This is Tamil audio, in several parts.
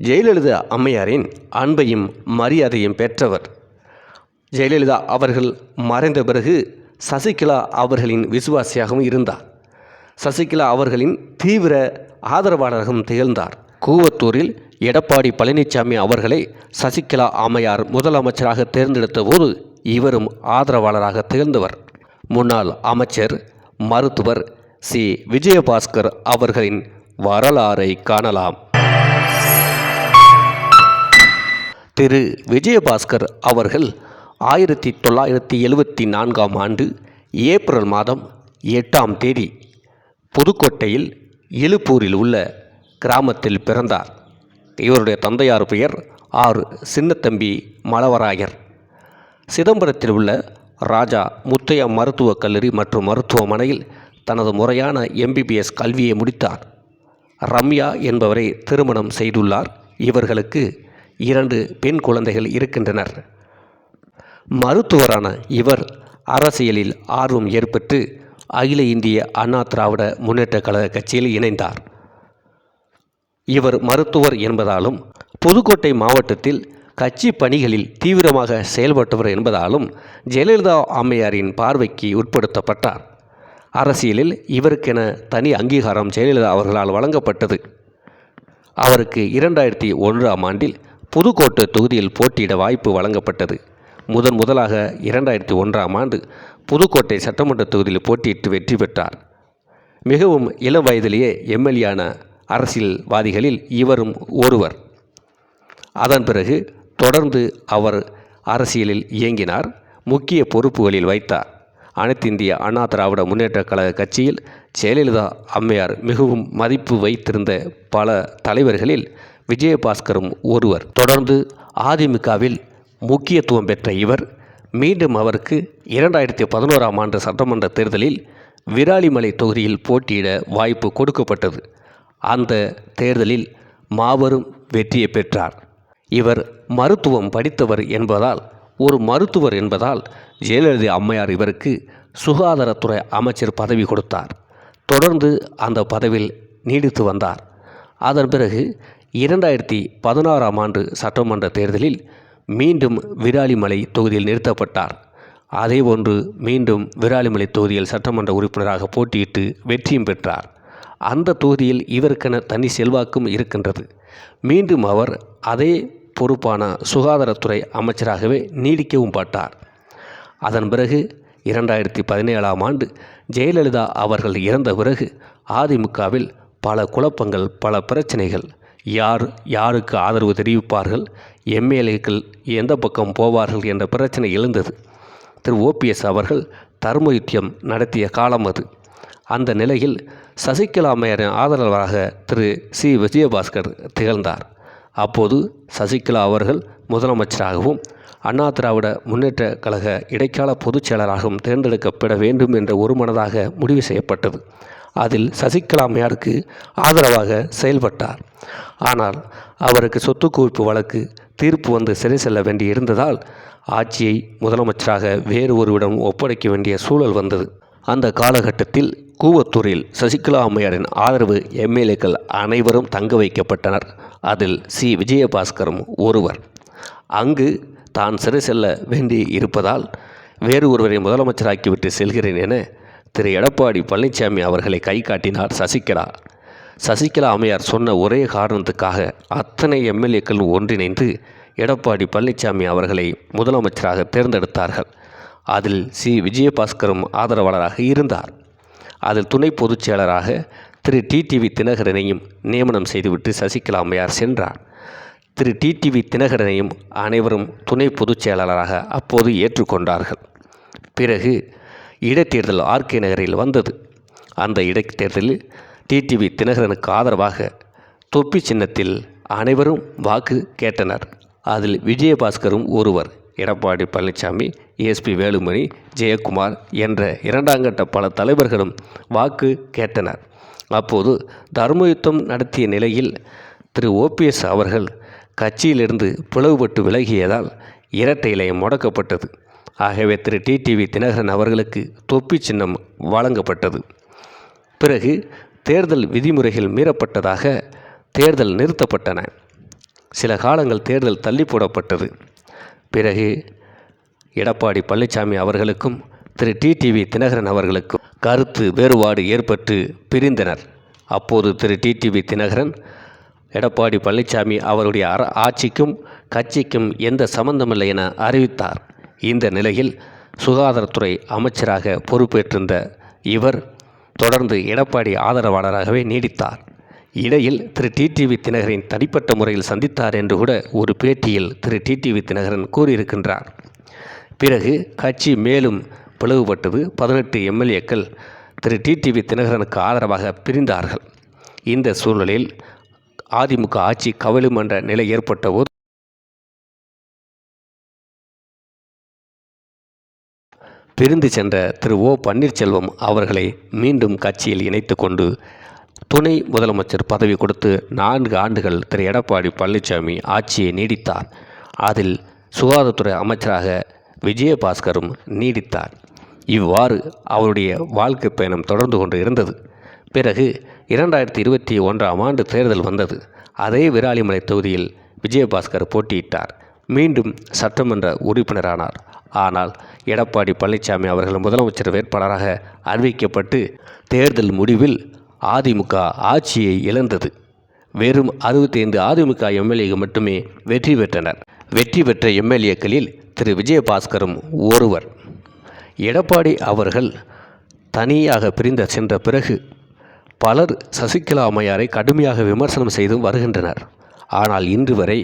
ஜெயலலிதா அம்மையாரின் அன்பையும் மரியாதையும் பெற்றவர். ஜெயலலிதா அவர்கள் மறைந்த பிறகு சசிகலா அவர்களின் விசுவாசியாகவும் இருந்தார். சசிகலா அவர்களின் தீவிர ஆதரவாளராகவும் திகழ்ந்தார். கூவத்தூரில் எடப்பாடி பழனிசாமி அவர்களை சசிகலா அம்மையார் முதலமைச்சராக தேர்ந்தெடுத்த போது இவரும் ஆதரவாளராக திகழ்ந்தவர். முன்னாள் அமைச்சர் மருத்துவர் சி. விஜயபாஸ்கர் அவர்களின் வரலாறை காணலாம். திரு விஜயபாஸ்கர் அவர்கள் ஆயிரத்தி தொள்ளாயிரத்தி எழுவத்தி நான்காம் ஆண்டு ஏப்ரல் மாதம் எட்டாம் தேதி புதுக்கோட்டையில் எழுப்பூரில் உள்ள கிராமத்தில் பிறந்தார். இவருடைய தந்தையார் பெயர் ஆர். சின்னத்தம்பி மலவராயர். சிதம்பரத்தில் உள்ள ராஜா முத்தையா மருத்துவக் கல்லூரி மற்றும் மருத்துவமனையில் தனது முறையான எம்பிபிஎஸ் கல்வியை முடித்தார். ரம்யா என்பவரை திருமணம் செய்துள்ளார். இவர்களுக்கு இரண்டு பெண் குழந்தைகள் இருக்கின்றனர். மருத்துவரான இவர் அரசியலில் ஆர்வம் ஏற்பட்டு அகில இந்திய அண்ணா திராவிட முன்னேற்ற கழக கட்சியில் இணைந்தார். இவர் மருத்துவர் என்பதாலும் புதுக்கோட்டை மாவட்டத்தில் கட்சி பணிகளில் தீவிரமாக செயல்பட்டவர் என்பதாலும் ஜெயலலிதா அம்மையாரின் பார்வைக்கு உட்படுத்தப்பட்டார். அரசியலில் இவருக்கென தனி அங்கீகாரம் ஜெயலலிதா அவர்களால் வழங்கப்பட்டது. அவருக்கு இரண்டாயிரத்தி ஒன்றாம் ஆண்டில் புதுக்கோட்டை தொகுதியில் போட்டியிட வாய்ப்பு வழங்கப்பட்டது. முதன் முதலாக இரண்டாயிரத்தி ஒன்றாம் ஆண்டு புதுக்கோட்டை சட்டமன்ற தொகுதியில் போட்டியிட்டு வெற்றி பெற்றார். மிகவும் இளம் வயதிலேயே எம்எல்ஏயான அரசியல்வாதிகளில் இவரும் ஒருவர். அதன் பிறகு தொடர்ந்து அவர் அரசியலில் இயங்கினார் முக்கிய பொறுப்புகளில் வைத்தார். அனைத்து இந்திய அண்ணா திராவிட முன்னேற்ற கழக கட்சியில் ஜெயலலிதா அம்மையார் மிகவும் மதிப்பு வைத்திருந்த பல தலைவர்களில் விஜயபாஸ்கரும் ஒருவர். தொடர்ந்து அதிமுகவில் முக்கியத்துவம் பெற்ற இவர் மீண்டும் அவருக்கு இரண்டாயிரத்தி பதினோராம் ஆண்டு சட்டமன்ற தேர்தலில் விராலிமலை தொகுதியில் போட்டியிட வாய்ப்பு கொடுக்கப்பட்டது. அந்த தேர்தலில் மாபெரும் வெற்றியை பெற்றார். இவர் மருத்துவம் படித்தவர் என்பதால் ஒரு மருத்துவர் என்பதால் ஜெயலலிதா அம்மையார் இவருக்கு சுகாதாரத்துறை அமைச்சர் பதவி கொடுத்தார். தொடர்ந்து அந்த பதவியில் நீடித்து வந்தார். அதன் பிறகு இரண்டாயிரத்தி பதினாறாம் ஆண்டு சட்டமன்ற தேர்தலில் மீண்டும் விராலிமலை தொகுதியில் நிறுத்தப்பட்டார். அதேபோன்று மீண்டும் விராலிமலை தொகுதியில் சட்டமன்ற உறுப்பினராக போட்டியிட்டு வெற்றியும் பெற்றார். அந்த தொகுதியில் இவருக்கென தனி செல்வாக்கும் இருக்கின்றது. மீண்டும் அவர் அதே பொறுப்பான சுகாதாரத்துறை அமைச்சராகவே நீடிக்கவும் பட்டார். அதன் பிறகு இரண்டாயிரத்தி பதினேழாம் ஆண்டு ஜெயலலிதா அவர்கள் இறந்த பிறகு அதிமுகவில் பல குழப்பங்கள் பல பிரச்சனைகள் யார் யாருக்கு ஆதரவு தெரிவிப்பார்கள்? எம்எல்ஏக்கள் எந்த பக்கம் போவார்கள் என்ற பிரச்சனை எழுந்தது. திரு. ஓபிஎஸ் அவர்கள் தர்மயுத்தியம் நடத்திய காலம் அது. அந்த நிலையில் சசிகலா அம்மையாரின் ஆதரவாளராக திரு. சி. விஜயபாஸ்கர் திகழ்ந்தார். அப்போது சசிகலா அவர்கள் முதலமைச்சராகவும் அண்ணா திராவிட முன்னேற்ற கழக இடைக்கால பொதுச் செயலராகவும் தேர்ந்தெடுக்கப்பட வேண்டும் என்ற ஒருமனதாக முடிவு செய்யப்பட்டது. அதில் சசிகலா அம்மையாருக்கு ஆதரவாக செயல்பட்டார். ஆனால் அவருக்கு சொத்து குவிப்பு வழக்கு தீர்ப்பு வந்து சிறை செல்ல வேண்டி இருந்ததால் ஆட்சியை முதலமைச்சராக வேறு ஒருவிடம் ஒப்படைக்க வேண்டிய சூழல் வந்தது. அந்த காலகட்டத்தில் கூவத்தூரில் சசிகலா அம்மையாரின் ஆதரவு எம்எல்ஏக்கள் அனைவரும் தங்க வைக்கப்பட்டனர். அதில் சி. விஜயபாஸ்கரும் ஒருவர். அங்கு தான் சிறை செல்ல வேண்டி இருப்பதால் வேறு ஒருவரை முதலமைச்சராக்கிவிட்டு செல்கிறேன் என திரு. எடப்பாடி பழனிசாமி அவர்களை கை காட்டினார் சசிகலா. சசிகலா அம்மையார் சொன்ன ஒரே காரணத்துக்காக அத்தனை எம்எல்ஏக்களும் ஒன்றிணைந்து எடப்பாடி பழனிசாமி அவர்களை முதலமைச்சராக தேர்ந்தெடுத்தார்கள். அதில் சி. விஜயபாஸ்கரும் ஆதரவாளராக இருந்தார். அதில் துணை பொதுச் செயலராக திரு. டிடிவி தினகரனையும் நியமனம் செய்துவிட்டு சசிகலா அம்மையார் சென்றார். திரு. டிடிவி தினகரனையும் அனைவரும் துணை பொதுச் செயலாளராக அப்போது ஏற்றுக்கொண்டார்கள். பிறகு இடைத்தேர்தல் ஆர்கே நகரில் வந்தது. அந்த இடைத்தேர்தலில் டிடிவி தினகரனுக்கு ஆதரவாக தொப்பி சின்னத்தில் அனைவரும் வாக்கு கேட்டனர். அதில் விஜயபாஸ்கரும் ஒருவர் எடப்பாடி பழனிசாமி எஸ்பி வேலுமணி ஜெயக்குமார் என்ற இரண்டாங்கட்ட பல தலைவர்களும் வாக்கு கேட்டனர். அப்போது தர்மயுத்தம் நடத்திய நிலையில் திரு ஓபிஎஸ் அவர்கள் கட்சியிலிருந்து பிளவுபட்டு விலகியதால் இரட்டை இலையம் முடக்கப்பட்டது. ஆகவே திரு டிடிவி தினகரன் அவர்களுக்கு தொப்பி சின்னம் வழங்கப்பட்டது. பிறகு தேர்தல் விதிமுறைகள் மீறப்பட்டதாக தேர்தல் நிறுத்தப்பட்டன. சில காலங்கள் தேர்தல் தள்ளி போடப்பட்டது. பிறகு எடப்பாடி பழனிசாமி அவர்களுக்கும் திரு டிடிவி தினகரன் அவர்களுக்கும் கருத்து வேறுபாடு ஏற்பட்டு பிரிந்தனர். அப்போது திரு டிடிவி தினகரன் எடப்பாடி பழனிசாமி அவருடைய அர ஆட்சிக்கும் கட்சிக்கும் எந்த சம்பந்தமில்லை என அறிவித்தார். இந்த நிலையில் சுகாதாரத்துறை அமைச்சராக பொறுப்பேற்றிருந்த இவர் தொடர்ந்து எடப்பாடி ஆதரவாளராகவே நீடித்தார். இடையில் திரு டிடிவி தினகரின் தனிப்பட்ட முறையில் சந்தித்தார் என்று கூட ஒரு பேட்டியில் திரு டிடிவி தினகரன் கூறியிருக்கின்றார். பிறகு கட்சி மேலும் பிளவுபட்டது பதினெட்டு எம்எல்ஏக்கள் திரு டிடிவி தினகரனுக்கு ஆதரவாக பிரிந்தார்கள். இந்த சூழலில் அதிமுக ஆட்சி கவிழும் என்ற நிலை ஏற்பட்டபோது பிரிந்து சென்ற திரு ஓ பன்னீர்செல்வம் அவர்களை மீண்டும் கட்சியில் இணைத்து கொண்டு துணை முதலமைச்சர் பதவி கொடுத்து நான்கு ஆண்டுகள் திரு எடப்பாடி பழனிசாமி ஆட்சியை நீடித்தார். அதில் சுகாதாரத்துறை அமைச்சராக விஜயபாஸ்கரும் நீடித்தார். இவ்வாறு அவருடைய வாழ்க்கை பயணம் தொடர்ந்து கொண்டு இருந்தது. பிறகு இரண்டாயிரத்தி இருபத்தி ஒன்றாம் ஆண்டு தேர்தல் வந்தது. அதே விராலிமலை தொகுதியில் விஜயபாஸ்கர் போட்டியிட்டார். மீண்டும் சட்டமன்ற உறுப்பினரானார். ஆனால் எடப்பாடி பழனிசாமி அவர்கள் முதலமைச்சர் வேட்பாளராக அறிவிக்கப்பட்டு தேர்தல் முடிவில் அதிமுக ஆட்சியை இழந்தது. வெறும் அறுபத்தைந்து அதிமுக எம்எல்ஏகள் மட்டுமே வெற்றி பெற்றனர். வெற்றி பெற்ற எம்எல்ஏக்களில் திரு. விஜயபாஸ்கரும் ஒருவர். எடப்பாடி அவர்கள் தனியாக பிரிந்த சென்ற பிறகு பலர் சசிகலா அம்மையாரை கடுமையாக விமர்சனம் செய்தும் வருகின்றனர். ஆனால் இன்று வரை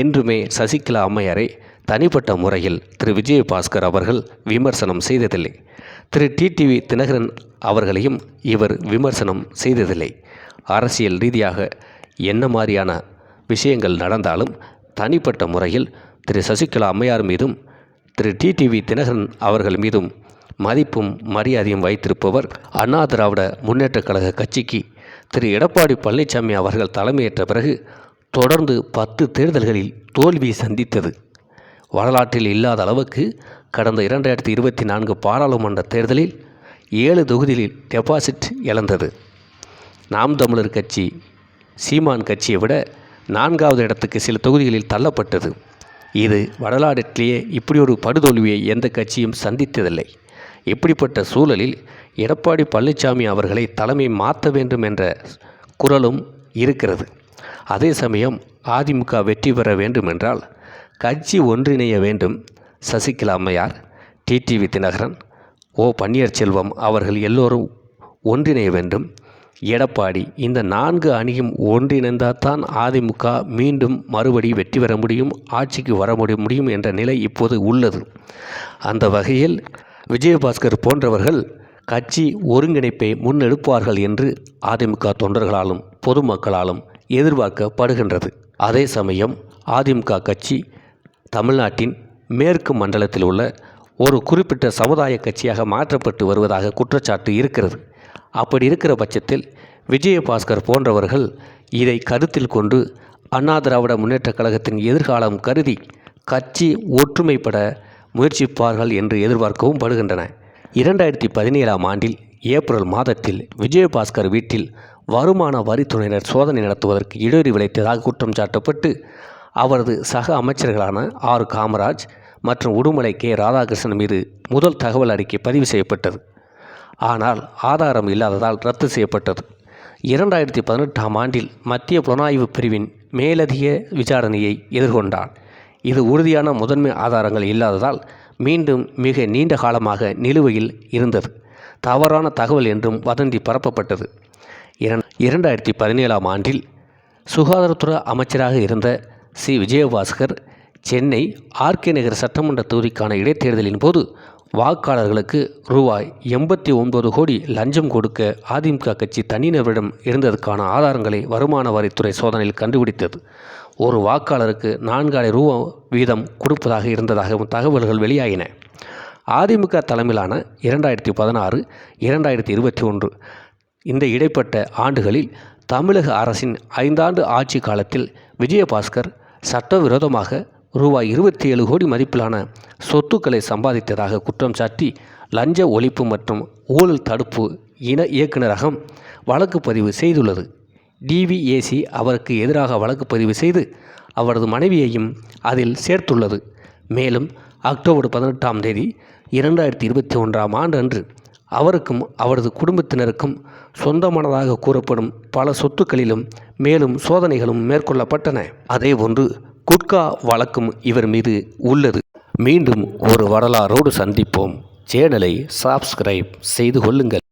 என்றுமே சசிகலா அம்மையாரை தனிப்பட்ட முறையில் திரு. விஜயபாஸ்கர் அவர்கள் விமர்சனம் செய்ததில்லை. திரு. டிடிவி தினகரன் அவர்களையும் இவர் விமர்சனம் செய்ததில்லை. அரசியல் ரீதியாக என்ன மாதிரியான விஷயங்கள் நடந்தாலும் தனிப்பட்ட முறையில் திரு. சசிகலா அம்மையார் மீதும் திரு. டிடிவி தினகரன் அவர்கள் மீதும் மதிப்பும் மரியாதையும் வைத்திருப்பவர் அண்ணா திராவிட முன்னேற்றக் கழக கட்சிக்கு திரு. எடப்பாடி பழனிசாமி அவர்கள் தலைமையேற்ற பிறகு தொடர்ந்து பத்து தேர்தல்களில் தோல்வியை சந்தித்தது. வரலாற்றில் இல்லாத அளவுக்கு கடந்த இரண்டாயிரத்தி இருபத்தி நான்கு பாராளுமன்ற தேர்தலில் ஏழு தொகுதிகளில் டெபாசிட் இழந்தது. நாம் தமிழர் கட்சி சீமான் கட்சியை விட நான்காவது இடத்துக்கு சில தொகுதிகளில் தள்ளப்பட்டது. இது வரலாற்றிலேயே இப்படி ஒரு படுதோல்வியை எந்த கட்சியும் சந்தித்ததில்லை. இப்படிப்பட்ட சூழலில் எடப்பாடி பழனிசாமி அவர்களை தலைமை மாற்ற வேண்டும் என்ற குரலும் இருக்கிறது. அதே சமயம் அதிமுக வெற்றி பெற வேண்டுமென்றால் கட்சி ஒன்றிணைய வேண்டும். சசிகலா அம்மையார் டிடிவி தினகரன் ஓ பன்னீர்செல்வம் அவர்கள் எல்லோரும் ஒன்றிணைய வேண்டும். எடப்பாடி இந்த நான்கு அணியும் ஒன்றிணைந்தால்தான் அதிமுக மீண்டும் மறுபடி வெற்றி பெற முடியும் ஆட்சிக்கு வர முடியும் என்ற நிலை இப்போது உள்ளது. அந்த வகையில் விஜயபாஸ்கர் போன்றவர்கள் கட்சி ஒருங்கிணைப்பை முன்னெடுப்பார்கள் என்று அதிமுக தொண்டர்களாலும் பொதுமக்களாலும் எதிர்பார்க்கப்படுகின்றது. அதே சமயம் அதிமுக கட்சி தமிழ்நாட்டின் மேற்கு மண்டலத்தில் உள்ள ஒரு குறிப்பிட்ட சமுதாய கட்சியாக மாற்றப்பட்டு வருவதாக குற்றச்சாட்டு இருக்கிறது. அப்படி இருக்கிற பட்சத்தில் விஜயபாஸ்கர் போன்றவர்கள் இதை கருத்தில் கொண்டு அண்ணா திராவிட முன்னேற்றக் கழகத்தின் எதிர்காலம் கருதி கட்சி ஒற்றுமைப்பட முயற்சிப்பார்கள் என்று எதிர்பார்க்கவும் படுகின்றன. இரண்டாயிரத்தி பதினேழாம் ஆண்டில் ஏப்ரல் மாதத்தில் விஜயபாஸ்கர் வீட்டில் வருமான வரித்துறையினர் சோதனை நடத்துவதற்கு இடையூறு விளைத்ததாக குற்றம் சாட்டப்பட்டு அவரது சக அமைச்சர்களான ஆர். காமராஜ் மற்றும் உடுமலை கே. ராதாகிருஷ்ணன் மீது முதல் தகவல் அறிக்கை பதிவு செய்யப்பட்டது. ஆனால் ஆதாரம் இல்லாததால் ரத்து செய்யப்பட்டது. இரண்டாயிரத்தி பதினெட்டாம் ஆண்டில் மத்திய புலனாய்வு பிரிவின் மேலதிக விசாரணையை எதிர்கொண்டார் இது உறுதியான முதன்மை ஆதாரங்கள் இல்லாததால் மீண்டும் மிக நீண்ட காலமாக நிலுவையில் இருந்தது. தவறான தகவல் என்றும் வதந்தி பரப்பப்பட்டது. இரண்டாயிரத்தி பதினேழாம் ஆண்டில் சுகாதாரத்துறை அமைச்சராக இருந்த சி. விஜயபாஸ்கர் சென்னை ஆர்கே நகர் சட்டமன்ற தொகுதிக்கான இடைத்தேர்தலின் போது வாக்காளர்களுக்கு ரூபாய் எண்பத்தி ஒன்பது கோடி லஞ்சம் கொடுக்க அதிமுக கட்சி தனிநபரிடம் இருந்ததற்கான ஆதாரங்களை வருமான வரித்துறை சோதனையில் கண்டுபிடித்தது. ஒரு வாக்காளருக்கு நான்காயிரம் ரூபா வீதம் கொடுப்பதாக இருந்ததாகவும் தகவல்கள் வெளியாகின அதிமுக தலைமையிலான இரண்டாயிரத்தி பதினாறு இரண்டாயிரத்தி இருபத்தி ஒன்று இந்த இடைப்பட்ட ஆண்டுகளில் தமிழக அரசின் ஐந்தாண்டு ஆட்சி காலத்தில் விஜயபாஸ்கர் சட்டவிரோதமாக ரூபாய் இருபத்தி ஏழு கோடி மதிப்பிலான சொத்துக்களை சம்பாதித்ததாக குற்றம் சாட்டி லஞ்ச ஒழிப்பு மற்றும் ஊழல் தடுப்பு இன இயக்குநரகம் வழக்கு பதிவு செய்துள்ளது. டிவிஏசி அவருக்கு எதிராக வழக்கு பதிவு செய்து அவரது மனைவியையும் அதில் சேர்த்துள்ளது. மேலும் அக்டோபர் பதினெட்டாம் தேதி இரண்டாயிரத்தி இருபத்தி ஒன்றாம் ஆண்டு அன்று அவருக்கும் அவரது குடும்பத்தினருக்கும் சொந்தமானதாக கூறப்படும் பல சொத்துக்களிலும் மேலும் சோதனைகளும் மேற்கொள்ளப்பட்டன. அதேபோன்று குட்கா வழக்கும் இவர் மீது உள்ளது. மீண்டும் ஒரு வரலாறோடு சந்திப்போம். சேனலை சப்ஸ்கிரைப் செய்து கொள்ளுங்கள்.